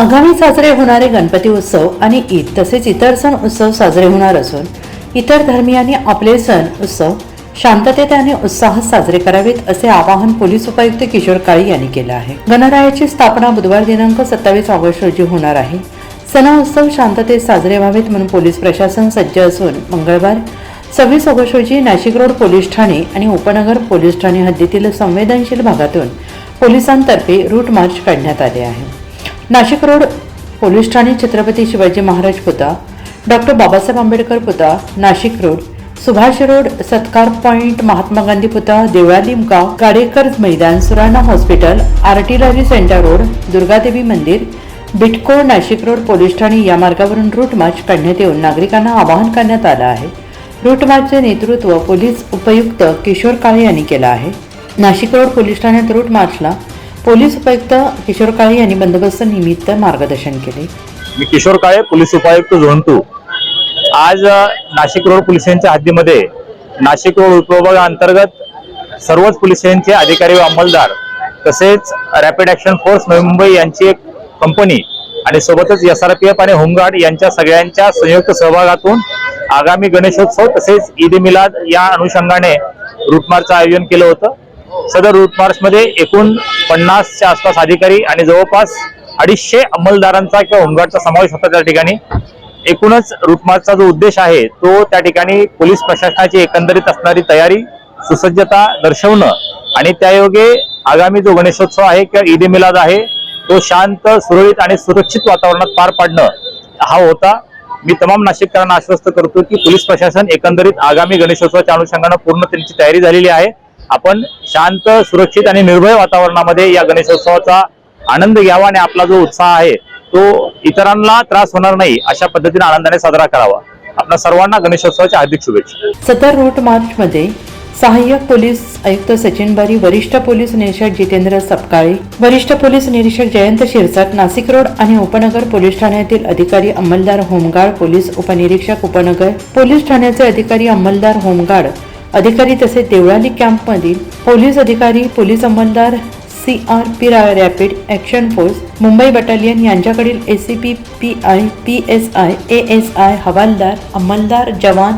आगामी साजरे होणारे गणपती उत्सव आणि ईद तसेच इतर सण उत्सव साजरे होणार असून इतर धर्मियांनी आपले सण उत्सव शांततेत आणि उत्साहात साजरे करावेत असे आवाहन पोलीस उपायुक्त किशोर काळे यांनी केलं आहे. गणरायाची स्थापना बुधवार दिनांक सत्तावीस ऑगस्ट रोजी होणार आहे. सण उत्सव शांततेत साजरे व्हावेत म्हणून पोलीस प्रशासन सज्ज असून मंगळवार सव्वीस ऑगस्ट रोजी नाशिक रोड पोलीस ठाणे आणि उपनगर पोलीस ठाणे हद्दीतील संवेदनशील भागातून पोलिसांतर्फे रूट मार्च काढण्यात आले आहे. नाशिक रोड पोलीस ठाणे छत्रपती शिवाजी महाराज पुता डॉक्टर बाबासाहेब आंबेडकर पुता नाशिक रोड सुभाष रोड सत्कार पॉइंट महात्मा गांधी पुता देवळा गाव गाडेकर मैदान Surana hospital artillery centre road Durgadevi मंदिर बिटको नाशिक रोड पोलीस ठाणे या मार्गावरून रूट मार्च काढण्यात येऊन नागरिकांना आवाहन करण्यात आलं आहे. रूट मार्चचे नेतृत्व पोलीस उपयुक्त किशोर काळे यांनी केलं आहे. नाशिक रोड पोलीस ठाण्यात रूट मार्चला पोलीस उपायुक्त किशोर काळे यांनी बंदोबस्त निमित्त मार्गदर्शन केले. मी किशोर काळे पोलीस उपायुक्त झोन आज नाशिक रोड पोलिसांच्या हद्दीमध्ये नाशिक रोड उपविभागाअंतर्गत सर्वच पोलिसांचे अधिकारी व अंमलदार तसेच rapid action force Navi Mumbai यांची एक कंपनी आणि सोबतच एस आर पी एफ आणि होमगार्ड यांच्या सगळ्यांच्या संयुक्त सहभागातून आगामी गणेशोत्सव तसेच ईद मिलाद या अनुषंगाने रूटमार्चचं आयोजन केलं होतं. सदर रूट मार्च मध्ये एकूण पन्नासच्या आसपास अधिकारी आणि जवळपास अडीचशे अंमलदारांचा किंवा होमगार्डचा समावेश होता त्या ठिकाणी. एकूणच रूटमार्चचा जो उद्देश आहे तो त्या ठिकाणी पोलीस प्रशासनाची एकंदरीत असणारी तयारी सुसज्जता दर्शवणं आणि त्यायोगे आगामी जो गणेशोत्सव आहे किंवा ईद मिलाद आहे तो शांत सुरळीत आणि सुरक्षित वातावरणात पार पाडणं हा होता. मी तमाम नाशिककरांना आश्वस्त करतो की पोलीस प्रशासन एकंदरीत आगामी गणेशोत्सवाच्या अनुषंगानं पूर्ण त्यांची तयारी झालेली आहे. आपण शांत सुरक्षित आणि निर्भय वातावरणामध्ये या गणेशोत्सवाचा आनंद घ्यावा आणि आपला जो उत्साह आहे तो इतरांना त्रास होणार नाही अशा पद्धतीने आनंदाने साजरा करावा. आपल्या सर्वांना गणेशोत्सवाच्या हार्दिक शुभेच्छा. सदर रुट मार्च मध्ये सहाय्यक पोलीस आयुक्त सचिन बारी वरिष्ठ पोलीस निरीक्षक जितेंद्र सपकाळे वरिष्ठ पोलीस निरीक्षक जयंत शिरसाट नाशिक रोड आणि उपनगर पोलीस ठाण्यातील अधिकारी अंमलदार होमगार्ड पोलीस उपनिरीक्षक उपनगर पोलीस ठाण्याचे अधिकारी अंमलदार होमगार्ड अधिकारी तसेच देवळाली कॅम्पमधील पोलीस अधिकारी police अंमलदार C R P rapid action force Mumbai battalion यांच्याकडील A C P P I P S I A S I हवालदार अंमलदार जवान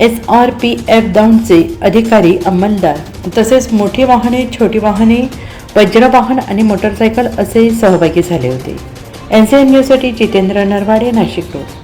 एस आर पी एफ दौंडचे अधिकारी अंमलदार. तसेच मोठी वाहने छोटी वाहने वज्रवाहन आणि मोटरसायकल असे सहभागी झाले होते. एन सी एन न्यूजसाठी जितेंद्र नरवाडे नाशिक रोड.